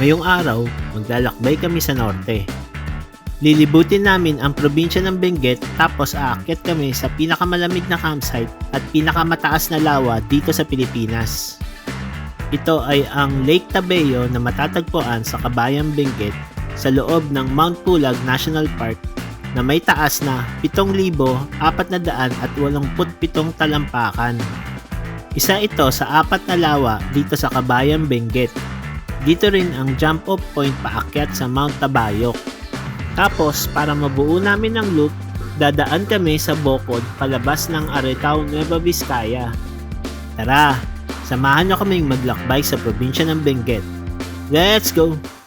Ngayong araw, maglalakbay kami sa norte. Lilibutin namin ang probinsya ng Benguet tapos aakyat kami sa pinakamalamig na campsite at pinakamataas na lawa dito sa Pilipinas. Ito ay ang Lake Tabeo na matatagpuan sa Kabayang Benguet sa loob ng Mount Pulag National Park na may taas na 7,487 talampakan. Isa ito sa apat na lawa dito sa Kabayang Benguet. Dito rin ang jump off point paakyat sa Mount Tabayok. Tapos para mabuo namin ang loop, dadaan kami sa Bocod palabas ng Aretao, Nueva Vizcaya. Tara, samahan nyo kaming maglakbay sa probinsya ng Benguet. Let's go!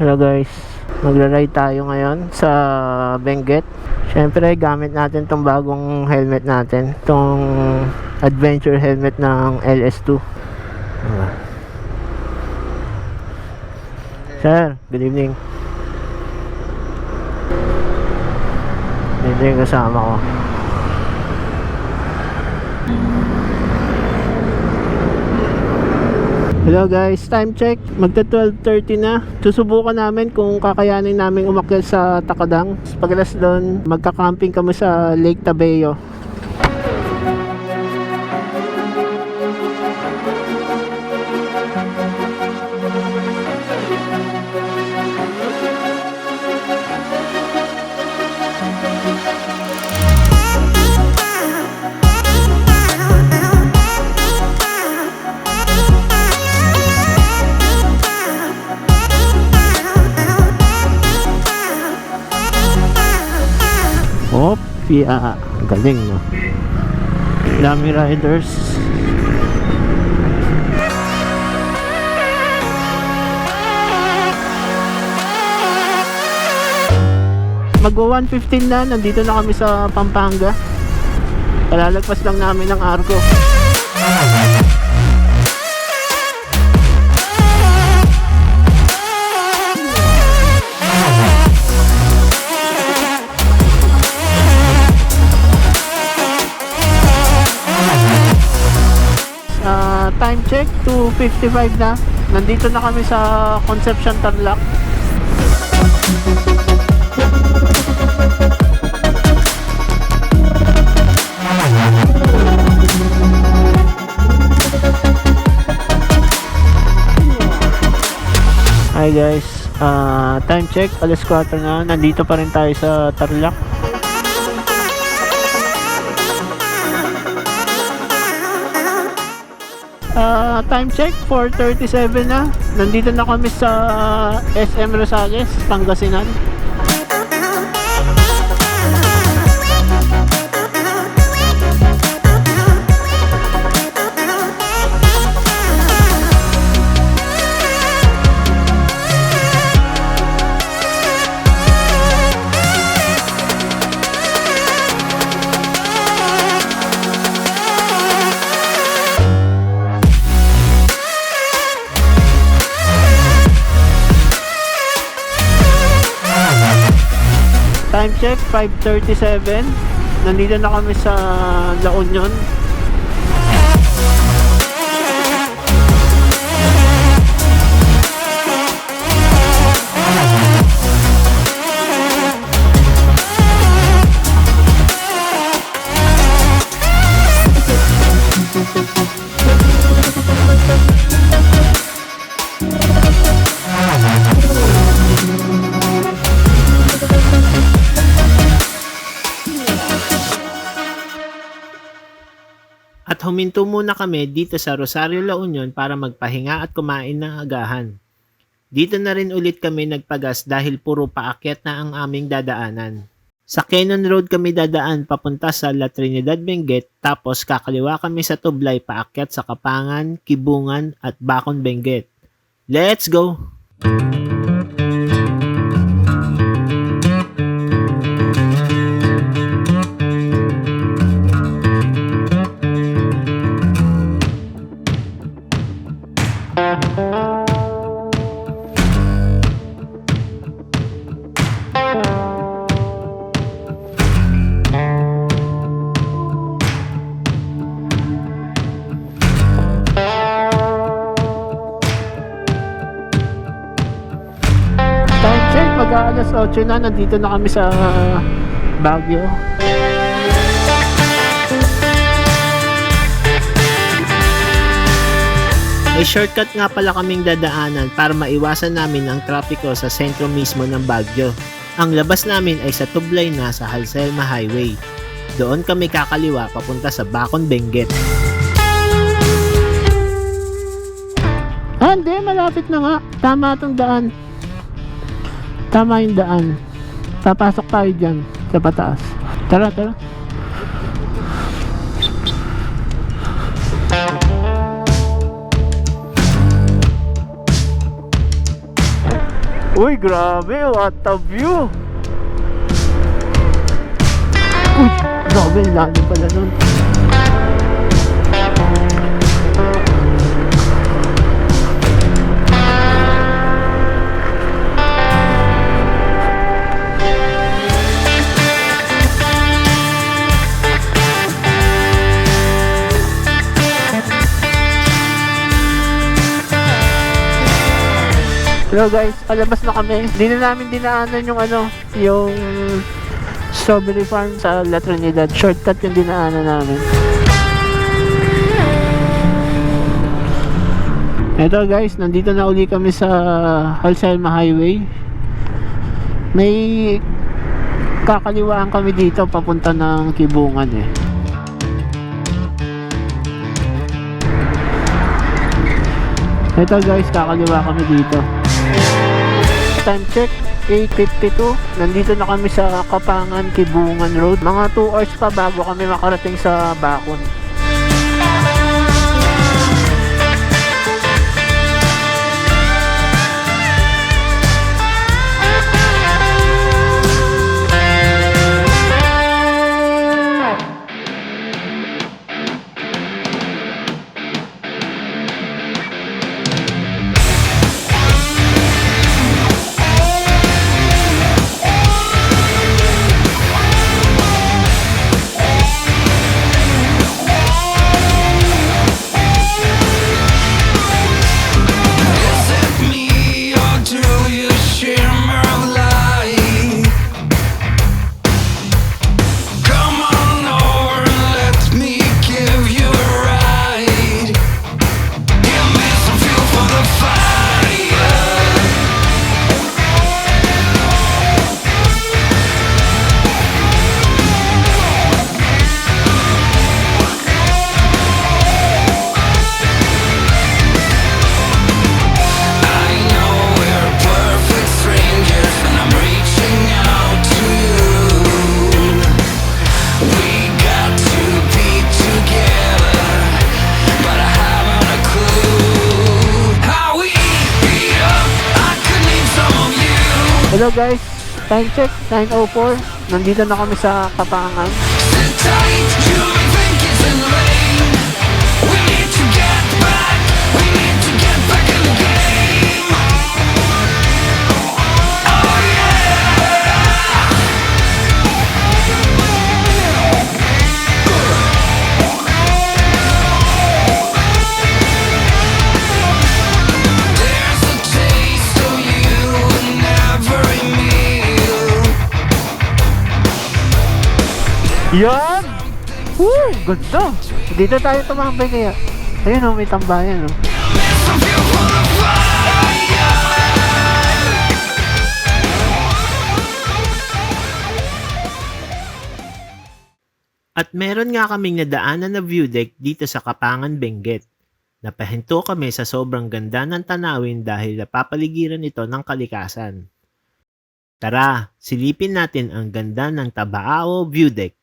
Hello guys, magra-ride tayo ngayon sa Benguet. Siyempre, gamit natin tong bagong helmet natin, tong adventure helmet ng LS2. Ah. Sir, good evening. Ito yung kasama ko. Hello guys, time check. Magta 12.30 na. Susubukan namin kung kakayanin namin umakyat sa Takadang. Pagkalas doon, magka-camping kami sa Lake Tabeo. Yeah. Galing, no? Dami riders. Magwa 115 na, nandito na kami sa Pampanga. Palalagpas lang namin ng Arco. 2.55 na. Nandito na kami sa Concepcion Tarlac. Hi guys, Ah, time check alas 4 na. Nandito pa rin tayo sa Tarlac. Time check 4:37 na. Nandito na kami sa SM Rosales, Pangasinan. 5:37. Nandito na kami sa La Union. Huminto muna kami dito sa Rosario La Union para magpahinga at kumain ng agahan. Dito na rin ulit kami nagpagas dahil puro paakyat na ang aming dadaanan. Sa Cannon Road kami dadaan papunta sa La Trinidad Benguet tapos kakaliwa kami sa Tublay paakyat sa Kapangan, Kibungan at Bacon Benguet. Let's go! Time 8 na, nandito na kami sa Baguio. May shortcut nga pala kaming dadaanan para maiwasan namin ang trapiko sa sentro mismo ng Baguio. Ang labas namin ay sa Tublay na sa Halselma Highway. Doon kami kakaliwa papunta sa Bacon Benguet. Ah, hindi. Malapit na nga. Tama itong daan. Tama yung daan. Papasok tayo dyan sa pataas. Tara, tara. Uy, grabe. What a view. Uy, grabe. Lalim pala nun. Hello guys, palabas na kami. Hindi na namin dinaanan yung ano, yung strawberry farm sa La Trinidad. Shortcut yung dinaanan namin. Eto guys, nandito na uli kami sa Halselma Highway. May kakaliwaan kami dito papunta ng Kibungan eh. Ito guys, kakaliwa kami dito. Time check, 8.52. Nandito na kami sa Kapangan, Kibungan Road. Mga 2 hours pa bago kami makarating sa Bakon. Guys, time check, 9.04. Nandito na kami sa Kapangan. Yan! Woo! Ganda! Dito tayo tumambay kaya. Ayun oh, may tambayan oh. The fire. At meron nga kaming nadaanan na view deck dito sa Kapangan, Benguet. Napahinto kami sa sobrang ganda ng tanawin dahil napapaligiran ito ng kalikasan. Tara, silipin natin ang ganda ng Tabaao View Deck.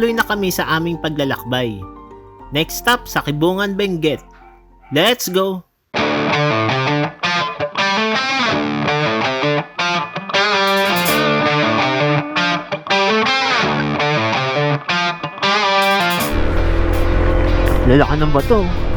Nagpatuloy na kami sa aming paglalakbay. Next stop sa Kibungan, Benguet. Let's go! Lalaki ng bato.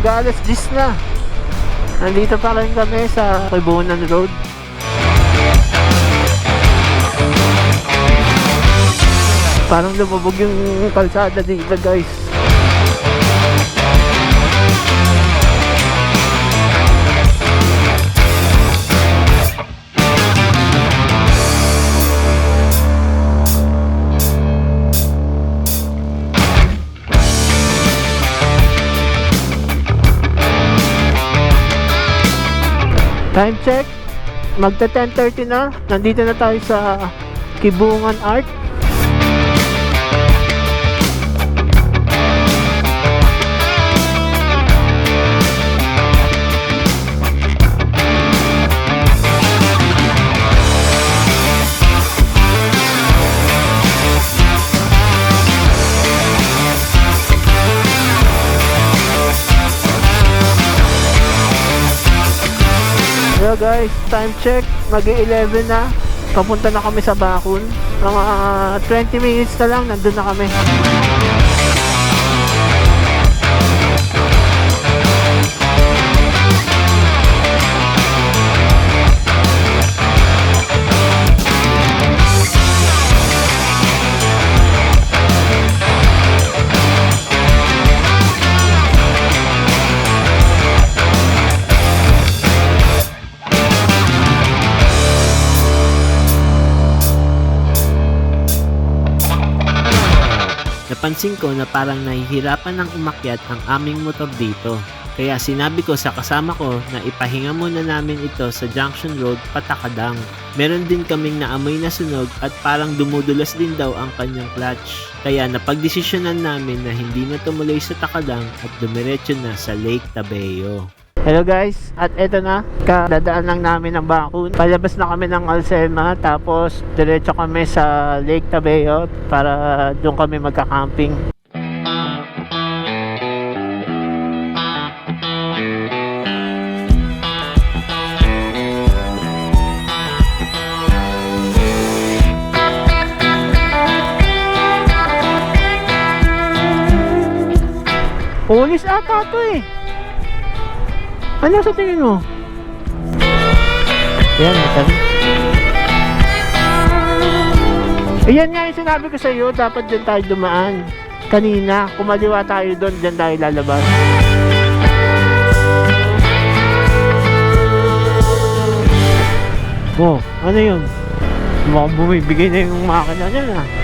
Mag-alas 10 na. Nandito pa rin kami sa Kibunan Road. Parang lumubog yung kalsada dito guys. Time check. Magta 10.30 na. Nandito na tayo sa Kibungan Art. Hello guys, time check. Mag-11 na. Papunta na kami sa Bakun. Mga 20 minutes na lang, nandun na kami. Napansin ko na parang nahihirapan ng umakyat ang aming motor dito. Kaya sinabi ko sa kasama ko na ipahinga muna namin ito sa Junction Road patakadang. Meron din kaming naamoy na sunog at parang dumudulas din daw ang kanyang clutch. Kaya napagdesisyonan namin na hindi na tumuloy sa takadang at dumiretso na sa Lake Tabeo. Hello guys, at eto na, kadadaan lang namin ng Bakun. Palabas na kami ng Alsema, tapos diretso kami sa Lake Tabeo para doon kami magka-camping. Pulis ata to eh. Ano sa tingin mo? Yan, sabi. Ayan nga yung sinabi ko sa iyo, dapat dyan tayo dumaan. Kanina, kumaliwa tayo doon, dyan tayo lalabas. Oh, ano yun? Mukhang bumibigay na yung makina niya na.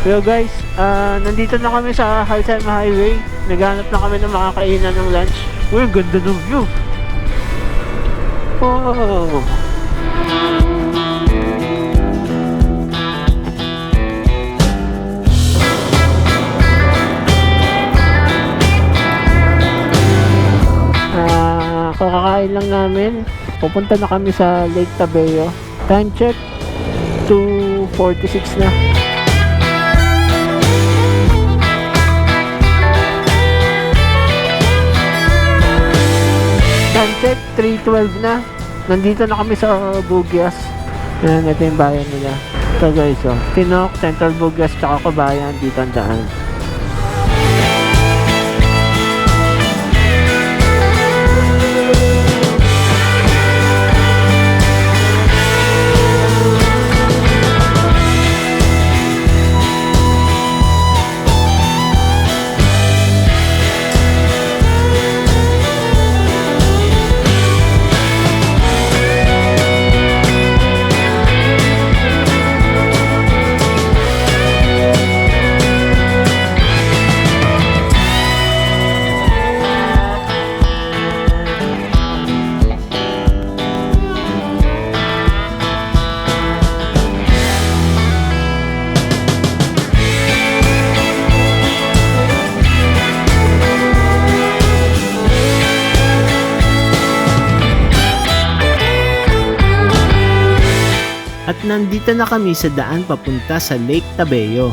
Yo guys, ah, nandito na kami sa Halsema Highway. Naghanap na kami ng makakainan ng lunch. Uy, ganda ng view. Wow. Ah, kakakain lang namin. Pupunta na kami sa Lake Tabeo. Time check 2:46 na. Check 3:12 na. Nandito na kami sa Bugyas. Yan, ito yung bayan nila. Ito guys, oh. Tinok, Central Bugyas, tsaka Kabayan, dito ang daan. Nandito na kami sa daan papunta sa Lake Tabeo.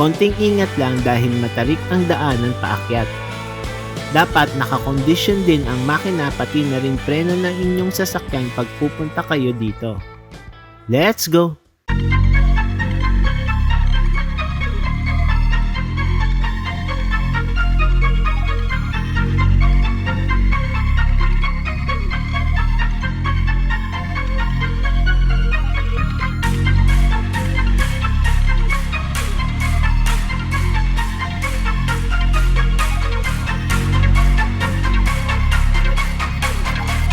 Konting ingat lang dahil matarik ang daanan paakyat. Dapat nakakondisyon din ang makina pati na rin preno ng inyong sasakyan pag pupunta kayo dito. Let's go!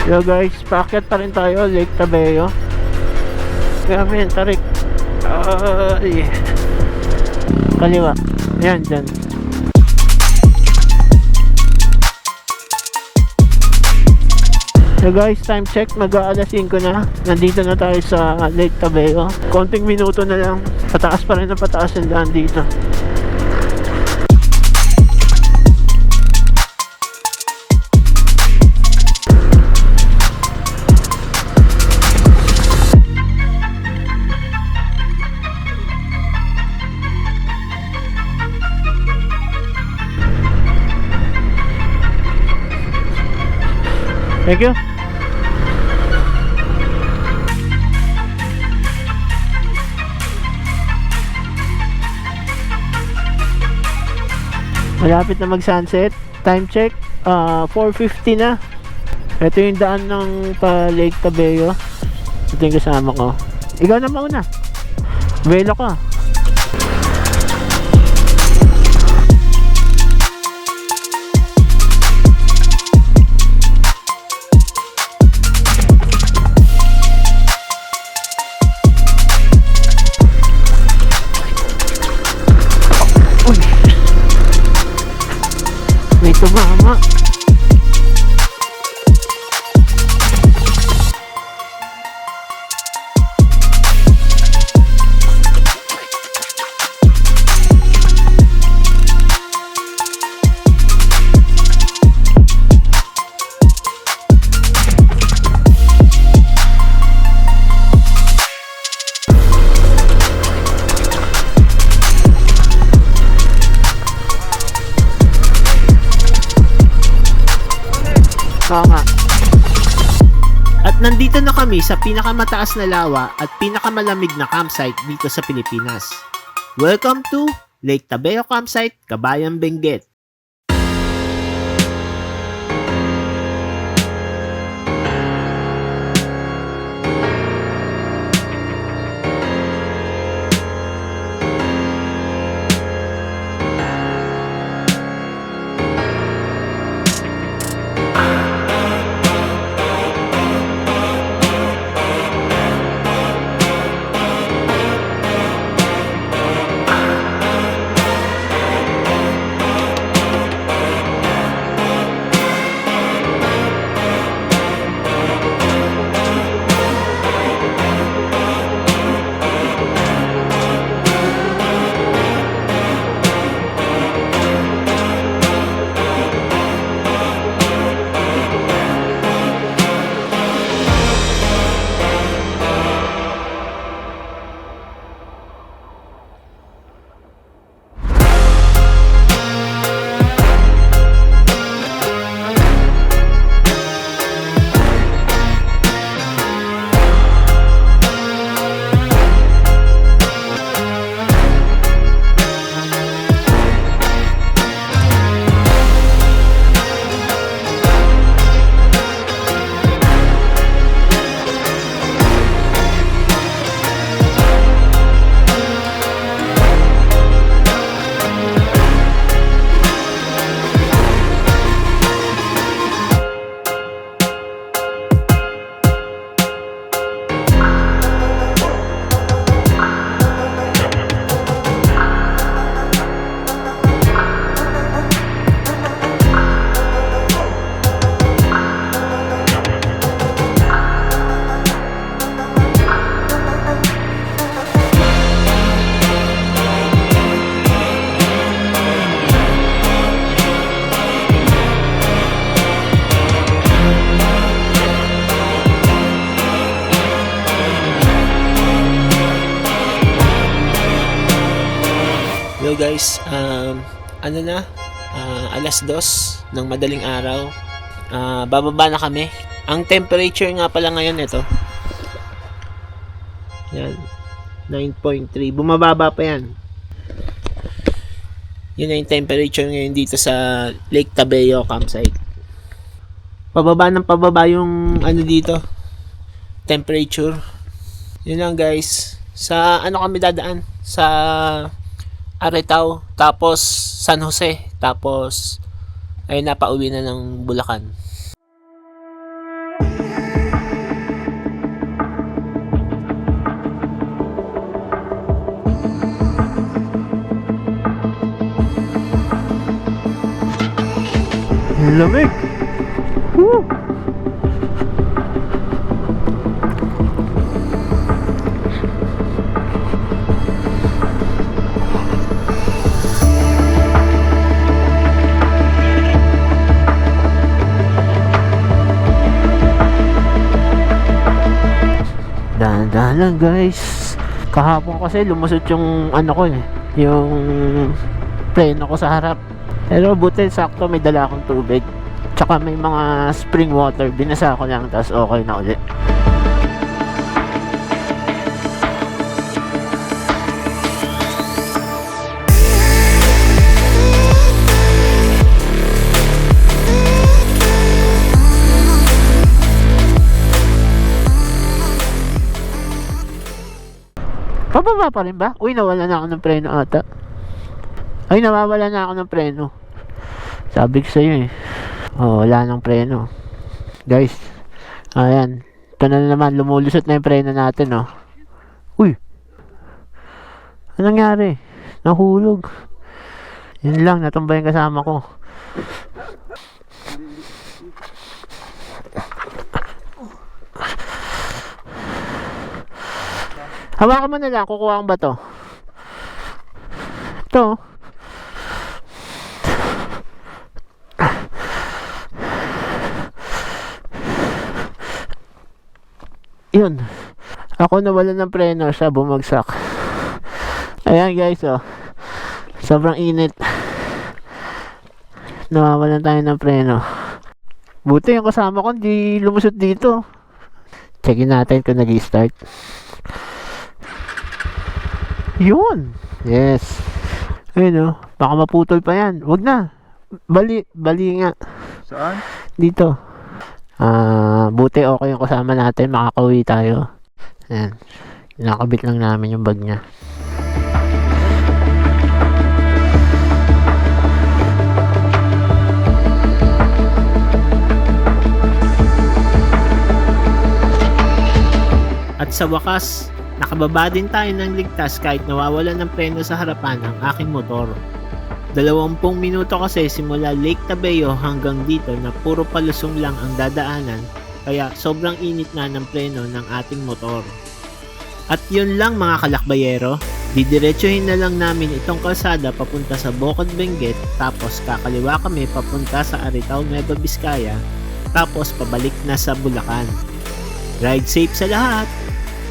Yo guys, paakyat pa rin tayo, Lake Tabeo. Grabe yan, tarik. Ay. Kaliwa. Yan, dyan. So guys, time check, mag-aalas 5 na. Nandito na tayo sa Lake Tabeo. Konting minuto na lang. Pataas pa rin na pataas yung daan dito. Thank you. Malapit na mag-sunset. Time check, ah 4.50 na. Ito yung daan ng pa Lake Tabeo. Ito yung kasama ko. Ikaw na mauna. Velo ka. May kami sa pinakamataas na lawa at pinakamalamig na campsite dito sa Pilipinas. Welcome to Lake Tabeo Campsite, Kabayan Benguet. Guys, um, ano na, Ah, alas dos ng madaling araw. Ah, bababa na kami. Ang temperature nga pala ngayon ito. Yan. 9.3. Bumababa pa yan. Yun na yung temperature ngayon dito sa Lake Tabeo campsite. Pababa ng pababa yung ano dito. Temperature. Yun lang guys. Sa ano kami dadaan? Sa Aretao, tapos San Jose, tapos ay napauwi na ng Bulacan. Lamig! Dahan-dahan lang guys. Kahapon kasi lumusot yung ano ko eh. Yung preno ko sa harap. Pero buti sakto may dala akong tubig. Tsaka may mga spring water. Binasa ko lang tapos okay na ulit. Pababa pa rin ba? Uy, nawala na ako ng preno ata. Ay, nawawala na ako ng preno. Sabi ko sa'yo eh. Oh, wala nang preno. Guys, ayan. Ito na naman, lumulusot na yung preno natin, oh. Uy! Anong nangyari? Nahulog. Yun lang, natumba yung kasama ko. Hawakan mo na lang, kukuha ang bato. Ito. Yun. Ako nawalan ng preno, siya bumagsak. Ayan guys, oh. Sobrang init. Nawawalan tayo ng preno. Buti yung kasama ko, hindi lumusot dito. Checkin natin kung nag-start. Yun. Yes. Ayun oh. Baka maputol pa yan. Wag na. Bali, bali nga. Saan? Dito. Ah, buti okay yung kasama natin. Makakauwi tayo. Ayan. Nakabit lang namin yung bag niya. At sa wakas, nakababa din tayo ng ligtas kahit nawawala ng preno sa harapan ng aking motor. Dalawampung minuto kasi simula Lake Tabeo hanggang dito na puro palusong lang ang dadaanan kaya sobrang init na ng preno ng ating motor. At yun lang mga kalakbayero, didiretsuhin na lang namin itong kalsada papunta sa Bocod Benguet tapos kakaliwa kami papunta sa Aritao Nueva Vizcaya tapos pabalik na sa Bulacan. Ride safe sa lahat!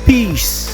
Peace!